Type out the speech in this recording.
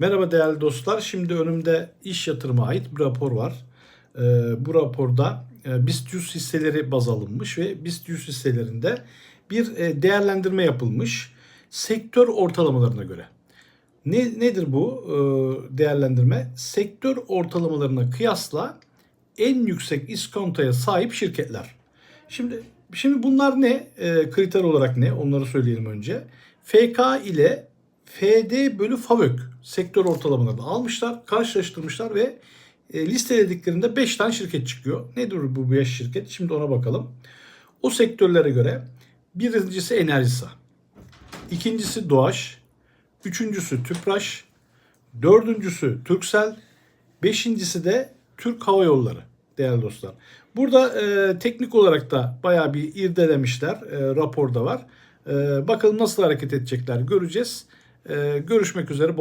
Merhaba değerli dostlar. Şimdi önümde iş yatırıma ait bir rapor var. Ee, bu raporda e, BIST 100 hisseleri baz alınmış ve BIST 100 hisselerinde bir e, değerlendirme yapılmış sektör ortalamalarına göre. Ne, nedir bu e, değerlendirme? Sektör ortalamalarına kıyasla en yüksek iskontoya sahip şirketler. Şimdi şimdi bunlar ne? Kriter olarak ne? Onları söyleyelim önce. FK ile FD bölü FAVÖK sektör ortalamalarını almışlar, karşılaştırmışlar ve e, listelediklerinde 5 tane şirket çıkıyor. Nedir bu 5 şirket? Şimdi ona bakalım. O sektörlere göre birincisi Enerjisa, ikincisi Doğaç, üçüncüsü Tüpraş, dördüncüsü Türksel, beşincisi de Türk Hava Yolları değerli dostlar. Burada e, teknik olarak da bayağı bir irdelemişler. E, raporda var. E, bakalım nasıl hareket edecekler göreceğiz. E, görüşmek üzere. Bol